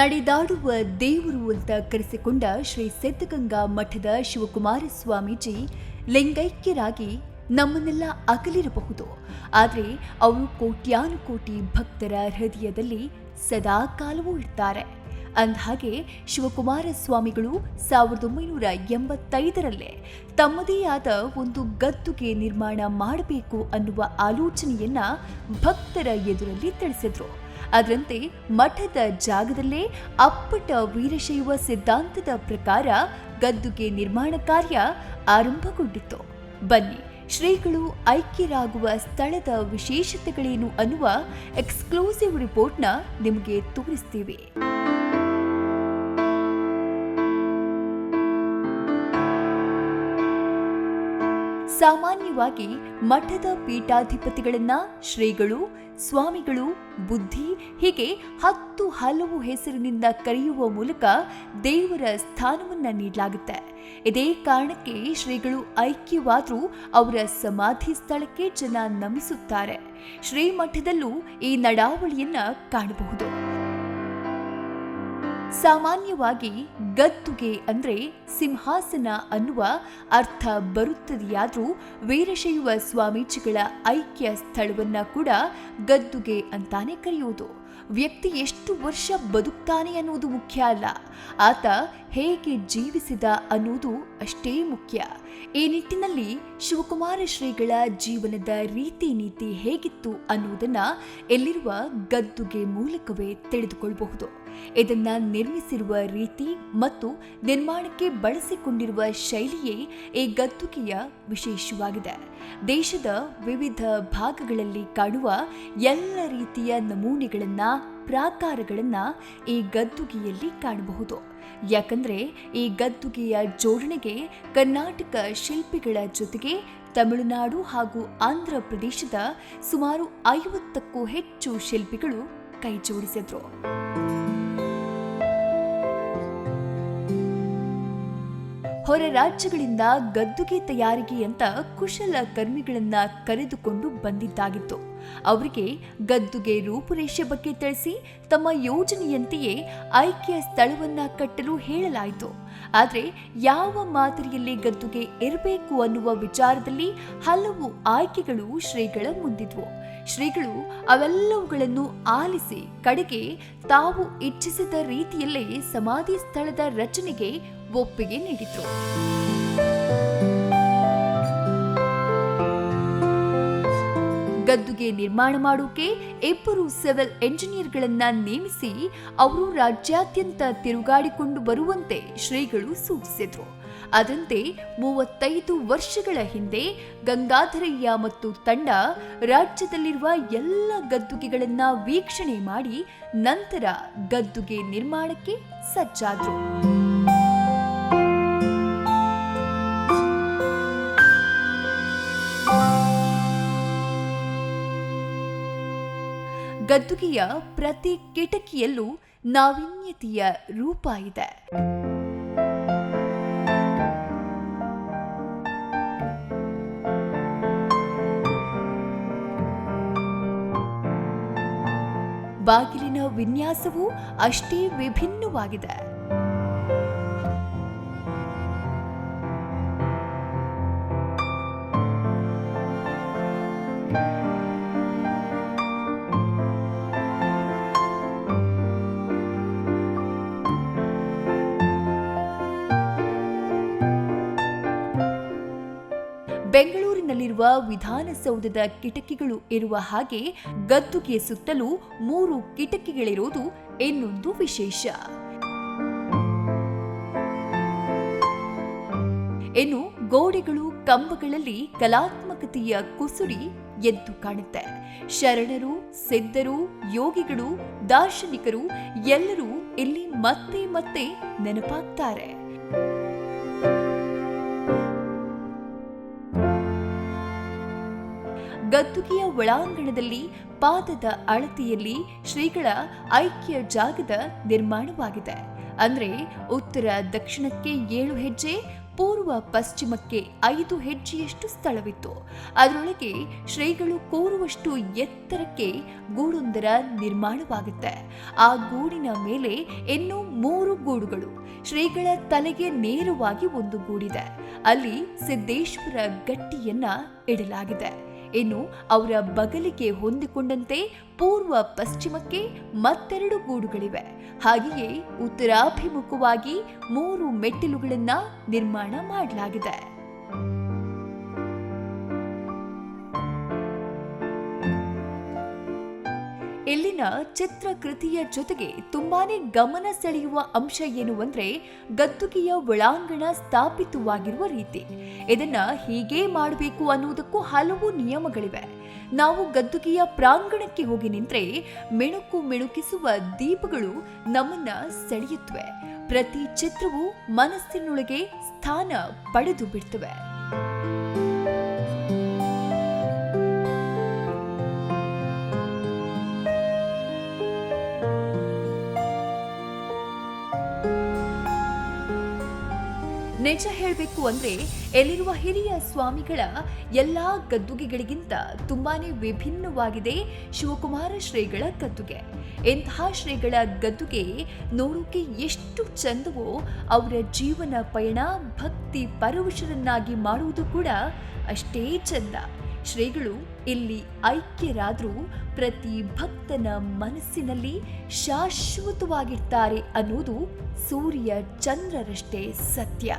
ನಡೆದಾಡುವ ದೇವರು ಅಂತ ಕರೆಸಿಕೊಂಡ ಶ್ರೀ ಸಿದ್ಧಗಂಗಾ ಮಠದ ಶಿವಕುಮಾರ ಸ್ವಾಮೀಜಿ ಲಿಂಗೈಕ್ಯರಾಗಿ ನಮ್ಮನ್ನೆಲ್ಲ ಅಗಲಿರಬಹುದು. ಆದರೆ ಅವರು ಕೋಟ್ಯಾನುಕೋಟಿ ಭಕ್ತರ ಹೃದಯದಲ್ಲಿ ಸದಾ ಕಾಲವೂ ಇರ್ತಾರೆ. ಅಂದಹಾಗೆ ಶಿವಕುಮಾರ ಸ್ವಾಮಿಗಳು ಸಾವಿರದ ಒಂಬೈನೂರ ಎಂಬತ್ತೈದರಲ್ಲೇ ತಮ್ಮದೇ ಆದ ಒಂದು ಗದ್ದುಗೆ ನಿರ್ಮಾಣ ಮಾಡಬೇಕು ಅನ್ನುವ ಆಲೋಚನೆಯನ್ನ ಭಕ್ತರ ಎದುರಲ್ಲಿ ತಿಳಿಸಿದ್ರು. ಅದರಂತೆ ಮಠದ ಜಾಗದಲ್ಲೇ ಅಪ್ಪಟ ವೀರಶೈವ ಸಿದ್ಧಾಂತದ ಪ್ರಕಾರ ಗದ್ದುಗೆ ನಿರ್ಮಾಣ ಕಾರ್ಯ ಆರಂಭಗೊಂಡಿತು ಬನ್ನಿ, ಶ್ರೀಗಳು ಐಕ್ಯರಾಗುವ ಸ್ಥಳದ ವಿಶೇಷತೆಗಳೇನು ಅನ್ನುವ ಎಕ್ಸ್ಕ್ಲೂಸಿವ್ ರಿಪೋರ್ಟ್ನ ನಿಮಗೆ ತೋರಿಸ್ತೀವಿ. ಸಾಮಾನ್ಯವಾಗಿ ಮಠದ ಪೀಠಾಧಿಪತಿಗಳನ್ನ ಶ್ರೀಗಳು ಸ್ವಾಮಿಗಳು ಬುದ್ಧಿ, ಹೀಗೆ ಹತ್ತು ಹಲವು ಹೆಸರಿನಿಂದ ಕರೆಯುವ ಮೂಲಕ ದೇವರ ಸ್ಥಾನವನ್ನು ನೀಡಲಾಗುತ್ತೆ. ಇದೇ ಕಾರಣಕ್ಕೆ ಶ್ರೀಗಳು ಐಕ್ಯವಾದರೂ ಅವರ ಸಮಾಧಿ ಸ್ಥಳಕ್ಕೆ ಜನ ನಮಿಸುತ್ತಾರೆ. ಶ್ರೀಮಠದಲ್ಲೂ ಈ ನಡಾವಳಿಯನ್ನ ಕಾಣಬಹುದು. ಸಾಮಾನ್ಯವಾಗಿ ಗದ್ದುಗೆ ಅಂದ್ರೆ ಸಿಂಹಾಸನ ಅನ್ನುವ ಅರ್ಥ ಬರುತ್ತದೆಯಾದರೂ ವೀರಶೈವ ಸ್ವಾಮೀಜಿಗಳ ಐಕ್ಯ ಸ್ಥಳವನ್ನ ಕೂಡ ಗದ್ದುಗೆ ಅಂತಾನೆ ಕರೆಯುವುದು. ವ್ಯಕ್ತಿ ಎಷ್ಟು ವರ್ಷ ಬದುಕ್ತಾನೆ ಅನ್ನೋದು ಮುಖ್ಯ ಅಲ್ಲ. ಆತ ಹೇಗೆ ಜೀವಿಸಿದ ಅನ್ನೋದು ಅಷ್ಟೇ ಮುಖ್ಯ. ಈ ನಿಟ್ಟಿನಲ್ಲಿ ಶಿವಕುಮಾರ ಶ್ರೀಗಳ ಜೀವನದ ರೀತಿ ನೀತಿ ಹೇಗಿತ್ತು ಅನ್ನುವುದನ್ನು ಎಲ್ಲಿರುವ ಗದ್ದುಗೆ ಮೂಲಕವೇ ತಿಳಿದುಕೊಳ್ಳಬಹುದು ಇದನ್ನ ನಿರ್ಮಿಸಿರುವ ರೀತಿ ಮತ್ತು ನಿರ್ಮಾಣಕ್ಕೆ ಬಳಸಿಕೊಂಡಿರುವ ಶೈಲಿಯೇ ಈ ಗದ್ದುಗೆಯ ವಿಶೇಷವಾಗಿದೆ. ದೇಶದ ವಿವಿಧ ಭಾಗಗಳಲ್ಲಿ ಕಾಣುವ ಎಲ್ಲ ರೀತಿಯ ನಮೂನೆಗಳನ್ನ, ಪ್ರಾಕಾರಗಳನ್ನ ಈ ಗದ್ದುಗೆಯಲ್ಲಿ ಕಾಣಬಹುದು. ಯಾಕಂದ್ರೆ ಈ ಗದ್ದುಗೆಯ ಜೋಡಣೆಗೆ ಕರ್ನಾಟಕ ಶಿಲ್ಪಿಗಳ ಜೊತೆಗೆ ತಮಿಳುನಾಡು ಹಾಗೂ ಆಂಧ್ರ ಪ್ರದೇಶದ ಸುಮಾರು ಐವತ್ತಕ್ಕೂ ಹೆಚ್ಚು ಶಿಲ್ಪಿಗಳು ಕೈ ಹೊರ ರಾಜ್ಯಗಳಿಂದ ಗದ್ದುಗೆ ತಯಾರಿಕೆ ಅಂತ ಕುಶಲ ಕರ್ಮಿಗಳನ್ನ ಕರೆದುಕೊಂಡು ಬಂದಿದ್ದಾಗಿತ್ತು. ಅವರಿಗೆ ಗದ್ದುಗೆ ರೂಪುರೇಷೆ ಬಗ್ಗೆ ತಿಳಿಸಿ, ತಮ್ಮ ಯೋಜನೆಯಂತೆಯೇ ಆಯ್ಕೆಯ ಸ್ಥಳವನ್ನ ಕಟ್ಟಲು ಹೇಳಲಾಯಿತು. ಆದರೆ ಯಾವ ಮಾದರಿಯಲ್ಲಿ ಗದ್ದುಗೆ ಇರಬೇಕು ಅನ್ನುವ ವಿಚಾರದಲ್ಲಿ ಹಲವು ಆಯ್ಕೆಗಳು ಶ್ರೀಗಳ ಮುಂದಿದ್ವು. ಶ್ರೀಗಳು ಅವೆಲ್ಲವುಗಳನ್ನು ಆಲಿಸಿ ಕಡೆಗೆ ತಾವು ಇಚ್ಛಿಸಿದ ರೀತಿಯಲ್ಲೇ ಸಮಾಧಿ ಸ್ಥಳದ ರಚನೆಗೆ ಒಪ್ಪಿಗೆ ನೀಡಿತು ಗದ್ದುಗೆ ನಿರ್ಮಾಣ ಮಾಡೋಕೆ ಇಬ್ಬರು ಸಿವಿಲ್ ಎಂಜಿನಿಯರ್ಗಳನ್ನ ನೇಮಿಸಿ ಅವರು ರಾಜ್ಯಾದ್ಯಂತ ತಿರುಗಾಡಿಕೊಂಡು ಬರುವಂತೆ ಶ್ರೀಗಳು ಸೂಚಿಸಿದ್ರು. ಅದಂತೆ ಮೂವತ್ತೈದು ವರ್ಷಗಳ ಹಿಂದೆ ಗಂಗಾಧರಯ್ಯ ಮತ್ತು ತಂಡ ರಾಜ್ಯದಲ್ಲಿರುವ ಎಲ್ಲ ಗದ್ದುಗೆಗಳನ್ನ ವೀಕ್ಷಣೆ ಮಾಡಿ ನಂತರ ಗದ್ದುಗೆ ನಿರ್ಮಾಣಕ್ಕೆ ಸಜ್ಜಾದ್ರು. ಗದ್ದುಗೆಯ ಪ್ರತಿ ಕಿಟಕಿಯಲ್ಲೂ ನಾವೀನ್ಯತೆಯ ರೂಪ ಇದೆ. ಬಾಗಿಲಿನ ವಿನ್ಯಾಸವೂ ಅಷ್ಟೇ ವಿಭಿನ್ನವಾಗಿದೆ. ಬೆಂಗಳೂರಿನಲ್ಲಿರುವ ವಿಧಾನಸೌಧದ ಕಿಟಕಿಗಳು ಇರುವ ಹಾಗೆ ಗದ್ದುಗೆ ಸುತ್ತಲೂ ಮೂರು ಕಿಟಕಿಗಳಿರುವುದು ಇನ್ನೊಂದು ವಿಶೇಷ. ಇನ್ನು ಗೋಡೆಗಳು, ಕಂಬಗಳಲ್ಲಿ ಕಲಾತ್ಮಕತೆಯ ಕುಸುರಿ ಎದ್ದು ಕಾಣುತ್ತೆ. ಶರಣರು, ಸಿದ್ಧರು, ಯೋಗಿಗಳು, ದಾರ್ಶನಿಕರು ಎಲ್ಲರೂ ಇಲ್ಲಿ ಮತ್ತೆ ಮತ್ತೆ ನೆನಪಾಗ್ತಾರೆ. ಗದ್ದುಗೆಯ ಒಳಾಂಗಣದಲ್ಲಿ ಪಾದದ ಅಳತೆಯಲ್ಲಿ ಶ್ರೀಗಳ ಐಕ್ಯ ಜಾಗದ ನಿರ್ಮಾಣವಾಗಿದೆ. ಅಂದರೆ ಉತ್ತರ ದಕ್ಷಿಣಕ್ಕೆ ಏಳು ಹೆಜ್ಜೆ, ಪೂರ್ವ ಪಶ್ಚಿಮಕ್ಕೆ ಐದು ಹೆಜ್ಜೆಯಷ್ಟು ಸ್ಥಳವಿತ್ತು. ಅದರೊಳಗೆ ಶ್ರೀಗಳು ಕೂರುವಷ್ಟು ಎತ್ತರಕ್ಕೆ ಗೂಡೊಂದರ ನಿರ್ಮಾಣವಾಗುತ್ತೆ. ಆ ಗೂಡಿನ ಮೇಲೆ ಇನ್ನು ಮೂರು ಗೂಡುಗಳು. ಶ್ರೀಗಳ ತಲೆಗೆ ನೇರವಾಗಿ ಒಂದು ಗೂಡಿದೆ. ಅಲ್ಲಿ ಸಿದ್ದೇಶ್ವರ ಗಟ್ಟಿಯನ್ನ ಇಡಲಾಗಿದೆ. ಇನ್ನು ಅವರ ಬಗಲಿಗೆ ಹೊಂದಿಕೊಂಡಂತೆ ಪೂರ್ವ ಪಶ್ಚಿಮಕ್ಕೆ ಮತ್ತೆರಡು ಗೂಡುಗಳಿವೆ. ಹಾಗೆಯೇ ಉತ್ತರಾಭಿಮುಖವಾಗಿ ಮೂರು ಮೆಟ್ಟಿಲುಗಳನ್ನು ನಿರ್ಮಾಣ ಮಾಡಲಾಗಿದೆ. ಇಲ್ಲಿನ ಚಿತ್ರಕೃತಿಯ ಜೊತೆಗೆ ತುಂಬಾನೇ ಗಮನ ಸೆಳೆಯುವ ಅಂಶ ಏನು ಅಂದ್ರೆ ಗದ್ದುಗೆಯ ಒಳಾಂಗಣ ಸ್ಥಾಪಿತವಾಗಿರುವ ರೀತಿ. ಇದನ್ನ ಹೀಗೆ ಮಾಡಬೇಕು ಅನ್ನುವುದಕ್ಕೂ ಹಲವು ನಿಯಮಗಳಿವೆ. ನಾವು ಗದ್ದುಗೆಯ ಪ್ರಾಂಗಣಕ್ಕೆ ಹೋಗಿ ನಿಂತ್ರೆ ಮಿಣುಕು ಮಿಣುಕಿಸುವ ದೀಪಗಳು ನಮ್ಮನ್ನ ಸೆಳೆಯುತ್ತವೆ. ಪ್ರತಿ ಚಿತ್ರವು ಮನಸ್ಸಿನೊಳಗೆ ಸ್ಥಾನ ಪಡೆದು ಬಿಡ್ತವೆ. ನಿಜ ಹೇಳಬೇಕು ಅಂದ್ರೆ ಎಲ್ಲಿರುವ ಹಿರಿಯ ಸ್ವಾಮಿಗಳ ಎಲ್ಲಾ ಗದ್ದುಗೆಗಳಿಗಿಂತ ತುಂಬಾನೇ ವಿಭಿನ್ನವಾಗಿದೆ ಶಿವಕುಮಾರ ಶ್ರೀಗಳ ಗದ್ದುಗೆ ಇಂತಹ ಶ್ರೀಗಳ ಗದ್ದುಗೆ ನೋಡೋಕೆ ಎಷ್ಟು ಚಂದವೋ ಅವರ ಜೀವನ ಪಯಣ ಭಕ್ತಿ ಪರವಶರನ್ನಾಗಿ ಮಾಡುವುದು ಕೂಡ ಅಷ್ಟೇ ಚಂದ. ಶ್ರೀಗಳು ಇಲ್ಲಿ ಐಕ್ಯರಾದರೂ ಪ್ರತಿ ಭಕ್ತನ ಮನಸ್ಸಿನಲ್ಲಿ ಶಾಶ್ವತವಾಗಿರ್ತಾರೆ ಅನ್ನೋದು ಸೂರ್ಯ ಚಂದ್ರರಷ್ಟೇ ಸತ್ಯ.